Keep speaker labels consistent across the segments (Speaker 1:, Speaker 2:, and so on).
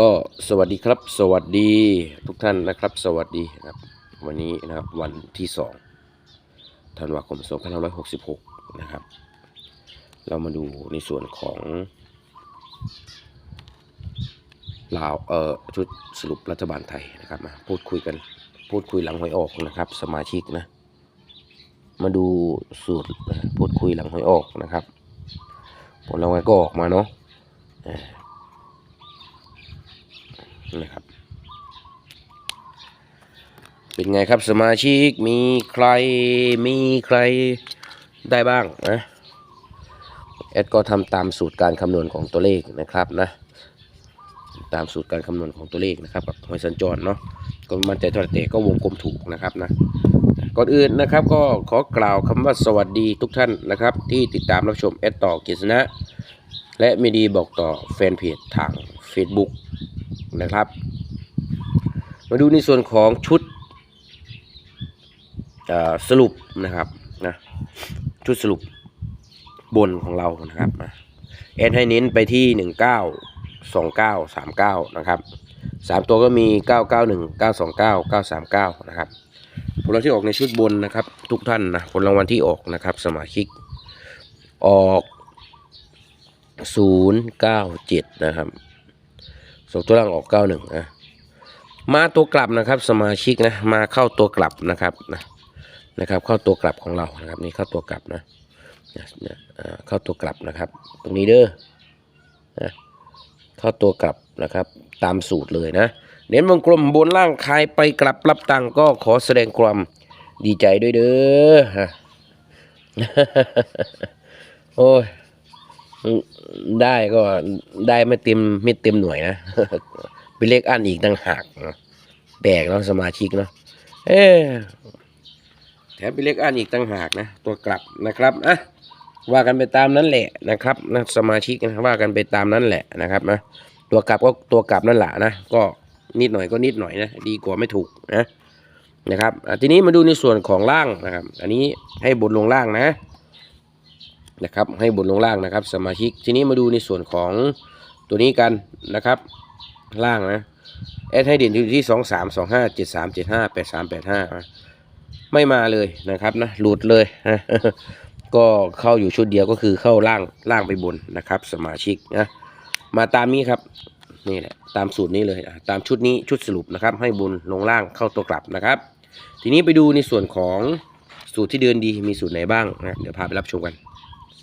Speaker 1: ก็สวัสดีครับ สวัสดีทุกท่านนะครับ สวัสดีนะครับ วันนี้นะครับวันที่สองธันวาคม2566 นะครับ เรามาดูในส่วนของลาวเอ่อชุดสรุปรัฐบาลไทยนะครับมาพูดคุยกันพูดคุยหลังหวยออกนะครับ สมาชิกนะ มาดูสูตรนพูดคุยหลังหวยออกนะครับผลรางวัลก็ออกมาเนาะ นะครับ เป็นไงครับสมาชิกมีใครมีใครได้บ้างนะแอดก็ทำตามสูตรการคำนวณของตัวเลขนะครับนะตามสูตรการคำนวณของตัวเลขนะครับกับหวยสัญจรเนาะก็มันใจเท่าไหร่ก็วงกลมถูกนะครับนะก่อนอื่นนะครับก็ขอกล่าวคำว่าสวัสดีทุกท่านนะครับ ที่ติดตามรับชมแอดต่อกิษณะและมีดีบอกต่อแฟนเพจทาง Facebook นะครับ มาดูในส่วนของชุดสรุปนะครับนะชุดสรุปบนของเรานะครับนะแอดให้เน้นไปที่หนึ่งเก้าสองเก้าสามเก้านะครับสามตัวก็มีเก้าเก้าหนึ่งเก้าสองเก้าเก้าสามเก้านะครับผลรางวัลที่ออกในชุดบนนะครับ ทุกท่านนะผลรางวัลที่ออกนะครับ สมาชิกออกศูนย์เก้าเจ็ดนะครับ สองตัวล่างออกเก้าหนึ่งนะมาตัวกลับนะครับ สมาชิกนะมาเข้าตัวกลับนะครับนะนะครับ เข้าตัวกลับของเรานะครับ นี่เข้าตัวกลับนะเนี่ยเข้าตัวกลับนะครับ ตรงนี้เด้อนะเข้าตัวกลับนะครับ ตามสูตรเลยนะเน้นวงกลมบนล่างใครไปกลับรับตังก็ขอแสดงความดีใจด้วยเด้อฮะโอ้ย ได้ก็ได้ไม่เต็มไม่เต็มหน่วยนะเป็นเลขอันอีกต่างหากแปลกเนาะสมาชิกเนาะเอ๊แถมเป็นเลขอันอีกต่างหากนะตัวกลับนะครับอะว่ากันไปตามนั้นแหละนะครับนะสมาชิกนะว่ากันไปตามนั้นแหละนะครับนะตัวกลับก็ตัวกลับนั่นแหละนะก็นิดหน่อยก็นิดหน่อยนะดีกว่าไม่ถูกนะนะครับทีนี้มาดูในส่วนของล่างนะครับ อันนี้ให้บนลงล่างนะ นะครับให้บนลงล่างนะครับ สมาชิกทีนี้มาดูในส่วนของตัวนี้กันนะครับ ล่างนะแอดให้เด่นอยู่ที่สองสามสองห้าเจ็ดสามเจ็ดห้าแปดสามแปดห้าไม่มาเลยนะครับนะหลุดเลยนะก็เข้าอยู่ชุดเดียวก็คือเข้าล่างล่างไปบนนะครับ สมาชิกนะมาตามนี้ครับนี่แหละตามสูตรนี้เลยนะตามชุดนี้ชุดสรุปนะครับ ให้บนลงล่างเข้าตัวกลับนะครับ ทีนี้ไปดูในส่วนของสูตรที่เดินดีมีสูตรไหนบ้างนะเดี๋ยวพาไปรับชมกัน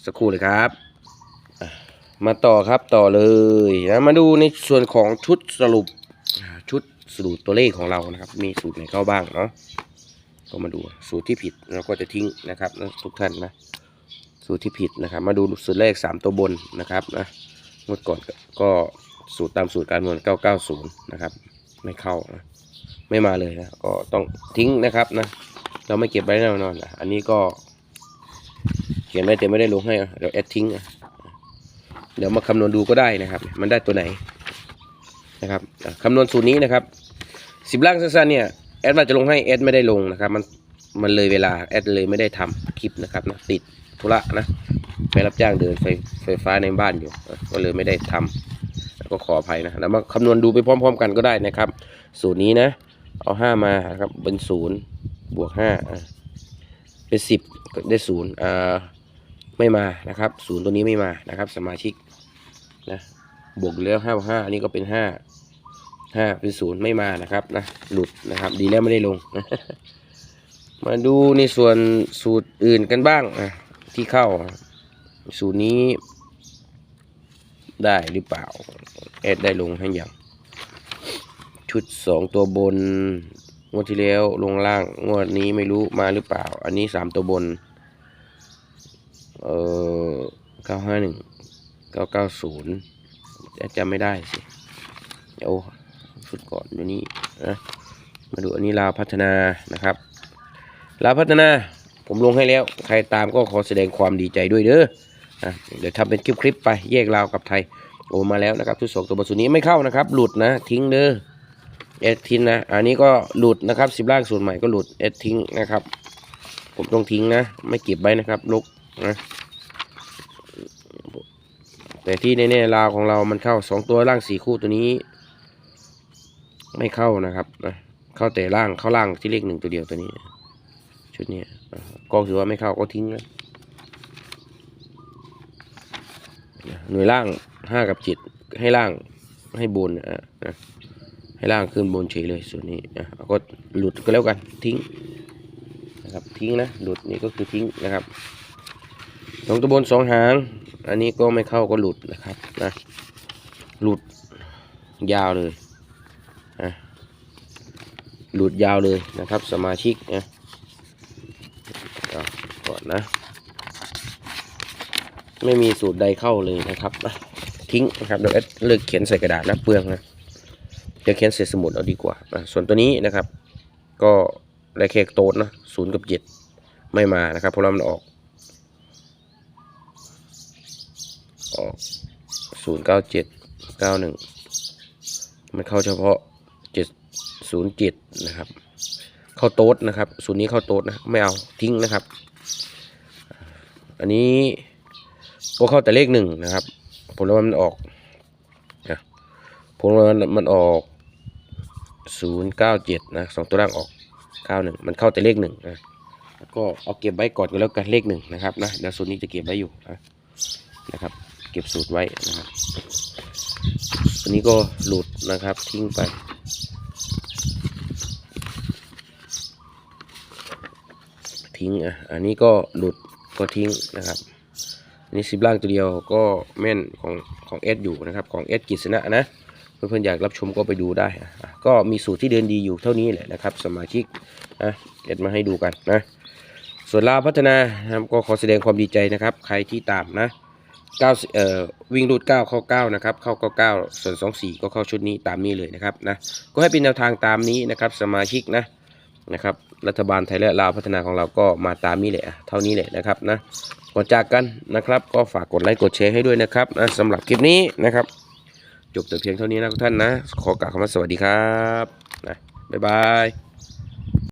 Speaker 1: สักครู่เลยครับ มาต่อครับต่อเลยนะมาดูในส่วนของชุดสรุปชุดสรุปตัวเลขของเรานะครับ มีสูตรไหนเข้าบ้างเนาะก็มาดูสูตรที่ผิดเราก็จะทิ้งนะครับนะทุกท่านนะสูตรที่ผิดนะครับ มาดูสูตรเลขสามตัวบนนะครับนะงวดก่อนก็สูตรตามสูตรการเงิน990 นะครับ ไม่เข้านะไม่มาเลยนะก็ต้องทิ้งนะครับนะเราไม่เก็บไว้แน่นอนนะอันนี้ก็ เขียนไว้แต่ไม่ได้ลงให้เดี๋ยวแอดทิ้งเดี๋ยวมาคำนวณดูก็ได้นะครับ มันได้ตัวไหนนะครับคำนวณสูตรนี้นะครับสิบล่างสั้นๆเนี่ยแอดว่าจะลงให้แอดไม่ได้ลงนะครับ มันมันเลยเวลาแอดเลยไม่ได้ทำคลิปนะครับนะติดธุระนะไปรับจ้างเดินไฟไฟฟ้าในบ้านอยู่ ก็เลยไม่ได้ทำแล้วก็ขออภัยนะแล้วมาคำนวณดูไปพร้อม ๆ กันก็ได้นะครับ สูตรนี้นะ เอาห้ามาครับเป็นศูนย์บวกห้าเป็นสิบได้ศูนย์อ่า ไม่มานะครับศูนย์ตัวนี้ไม่มานะครับ สมาชิกนะบวกแล้วห้าห้าอันนี้ก็เป็นห้าห้าเป็นศูนย์ไม่มานะครับนะหลุดนะครับ ดีแล้วไม่ได้ลงมาดูในส่วนสูตรอื่นกันบ้างนะที่เข้า สูตรนี้ได้หรือเปล่าแอดได้ลงให้อย่างชุดสองตัวบนงวดที่แล้วลงล่างงวดนี้ไม่รู้มาหรือเปล่า อันนี้สามตัวบน เออเก้าห้าหนึ่งเก้าเก้าศูนย์จำไม่ได้สิเดี๋ยวชุดก่อนอยู่นี่นะมาดูอันนี้ลาวพัฒนานะครับ ลาวพัฒนาผมลงให้แล้ว ใครตามก็ขอแสดงความดีใจด้วยเด้อนะเดี๋ยวทำเป็นคลิปคลิปไปแยกลาวกับไทยโอมาแล้วนะครับชุดสองตัวบนสุนี้ไม่เข้านะครับ หลุดนะทิ้งเด้อเอดทิ้งนะ อันนี้ก็หลุดนะครับสิบล่างส่วนใหม่ก็หลุดเอดทิ้งนะครับ ผมต้องทิ้งนะ ไม่เก็บไว้นะครับลก นะแต่ที่แน่ๆลาวของเรามันเข้าสองตัวล่างสี่คู่ตัวนี้ ไม่เข้านะครับนะเข้าแต่ล่างเข้าล่างที่เลขหนึ่งตัวเดียวตัวนี้ ชุดนี้ก็ถือว่าไม่เข้าก็ทิ้งนะหน่วยล่างห้ากับจ็ดให้ล่างให้บนอะนะให้ล่างขึ้นบนเฉยเลยส่วนนี้อะก็หลุดก็แล้วกันทิ้งนะครับทิ้งนะหลุดนี่ก็คือทิ้งนะครับ สองตัวบนสองหาง อันนี้ก็ไม่เข้าก็หลุดนะครับนะหลุดยาวเลยอะหลุดยาวเลยนะครับ สมาชิกนะก่อนนะ ไม่มีสูตรใดเข้าเลยนะครับนะทิ้งนะครับเดี๋ยวเอ็ดเลิกเขียนใส่กระดาษนะเปลืองนะเดี๋ยวเขียนใส่สมุดเอาดีกว่านะส่วนตัวนี้นะครับ ก็ได้แค่โต๊ดนะศูนย์กับเจ็ดไม่มานะครับเพราะว่ามันออก ออกศูนย์เก้าเจ็ดเก้าหนึ่งมันเข้าเฉพาะเจ็ดศูนย์เจ็ดนะครับ เข้าโต๊ดนะครับ ศูนย์นี้เข้าโต๊ดนะ ไม่เอาทิ้งนะครับ อันนี้ก็เข้าแต่เลขหนึ่งนะครับ ผลว่ามันออกนะผลว่ามันออกศูนย์เก้าเจ็ดนะสองตัวล่างออกเก้าหนึ่งมันเข้าแต่เลขหนึ่งนะก็เอาเก็บไว้ก่อนก็แล้วกันเลขหนึ่งนะครับนะเดี๋ยวส่วนนี้จะเก็บไว้อยู่นะนะครับ เก็บสูตรไว้นะครับอันนี้ก็หลุดนะครับทิ้งไป ทิ้งอะอันนี้ก็หลุดก็ทิ้งนะครับนนี้สิบล่างตัวเดียวก็แม่นของของเอสอยู่นะครับของเอสกิษณะนะเพื่อนๆอยากรับชมก็ไปดูได้ ก็มีสูตรที่เดินดีอยู่เท่านี้แหละนะครับ สมาชิกนะเอสมาให้ดูกันนะ ส่วนลาพัฒนานะครับก็ขอแสดงความดีใจนะครับ ใครที่ตามนะ เก้าเอ่อวิ่งรูดเก้าเข้าเก้านะครับเข้าเก้าเก้าส่วนสองสี่ก็เข้าชุดนี้ตามนี้เลยนะครับนะก็ให้เป็นแนวทางตามนี้นะครับสมาชิกนะนะครับรัฐบาลไทยและลาวพัฒนาของเราก็มาตามนี้แหละเท่านี้แหละนะครับนะก่อนจากกันนะครับ ก็ฝากกดไลค์กดแชร์ให้ด้วยนะครับนะสำหรับคลิปนี้นะครับ จบแต่เพียงเท่านี้นะทุกท่านนะ ขอกล่าวคำว่าสวัสดีครับนะบ๊ายบาย